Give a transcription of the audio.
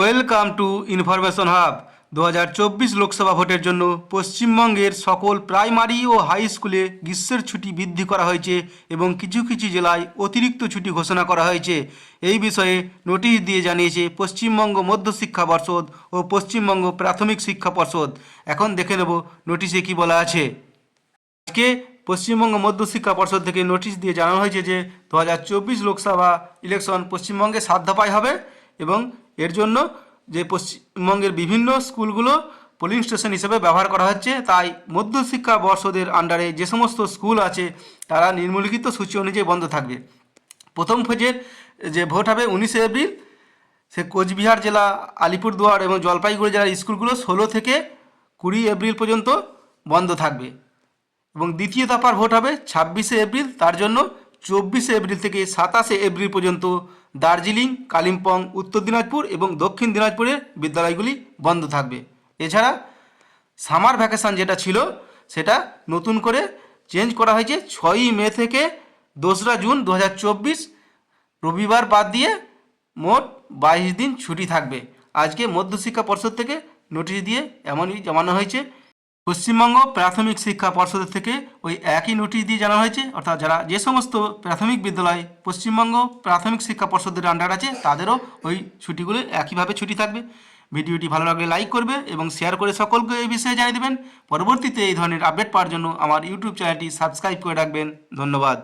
Welcome to information hub. দু হাজার চব্বিশ লোকসভা ভোটের জন্য পশ্চিমবঙ্গের সকল প্রাইমারি ও হাই স্কুলে গ্রীষ্মের ছুটি বৃদ্ধি করা হয়েছে এবং কিছু কিছু জেলায় অতিরিক্ত ছুটি ঘোষণা করা হয়েছে। এই বিষয়ে নোটিশ দিয়ে জানিয়েছে পশ্চিমবঙ্গ মধ্যশিক্ষা পর্ষদ ও পশ্চিমবঙ্গ প্রাথমিক শিক্ষা পর্ষদ। এখন দেখে নেব নোটিশে কি বলা আছে। আজকে পশ্চিমবঙ্গ মধ্যশিক্ষা পর্ষদ থেকে নোটিশ দিয়ে জানানো হয়েছে যে দু হাজার চব্বিশ লোকসভা ইলেকশন পশ্চিমবঙ্গে দফায় হবে এবং এর জন্য যে পশ্চিমবঙ্গের বিভিন্ন স্কুলগুলো পোলিং স্টেশন হিসেবে ব্যবহার করা হচ্ছে, তাই মধ্যশিক্ষা বর্ষদের আন্ডারে যে সমস্ত স্কুল আছে, তারা নিম্নলিখিত সূচি অনুযায়ী বন্ধ থাকবে। প্রথম ফেজের যে ভোট হবে উনিশে এপ্রিল, সে কোচবিহার জেলা, আলিপুরদুয়ার এবং জলপাইগুড়ি জেলার স্কুলগুলো ষোলো থেকে কুড়ি এপ্রিল পর্যন্ত বন্ধ থাকবে। এবং দ্বিতীয় দফার ভোট হবে ছাব্বিশে এপ্রিল, তার জন্য চব্বিশে এপ্রিল থেকে সাতাশে এপ্রিল পর্যন্ত দার্জিলিং, কালিম্পং, উত্তর দিনাজপুর এবং দক্ষিণ দিনাজপুরের বিদ্যালয়গুলি বন্ধ থাকবে। এছাড়া সামার ভ্যাকেশান যেটা ছিল, সেটা নতুন করে চেঞ্জ করা হয়েছে। ছয়ই মে থেকে দোসরা জুন দু হাজার চব্বিশ, রবিবার বাদ দিয়ে মোট বাইশ দিন ছুটি থাকবে। আজকে মধ্যশিক্ষা পর্ষদ থেকে নোটিশ দিয়ে এমনই জানানো হয়েছে। পশ্চিমবঙ্গ প্রাথমিক শিক্ষা পর্ষদের থেকে ওই একই নোটিশ দিয়ে জানা হয়েছে। অর্থাৎ যারা যে সমস্ত প্রাথমিক বিদ্যালয় পশ্চিমবঙ্গ প্রাথমিক শিক্ষা পর্ষদের আন্ডার আছে, তাদেরও ওই ছুটিগুলো একইভাবে ছুটি থাকবে। ভিডিওটি ভালো লাগলে লাইক করবে এবং শেয়ার করে সকলকে এই বিষয়ে জানিয়ে দেবেন। পরবর্তীতে এই ধরনের আপডেট পাওয়ার জন্য আমার ইউটিউব চ্যানেলটি সাবস্ক্রাইব করে রাখবেন। ধন্যবাদ।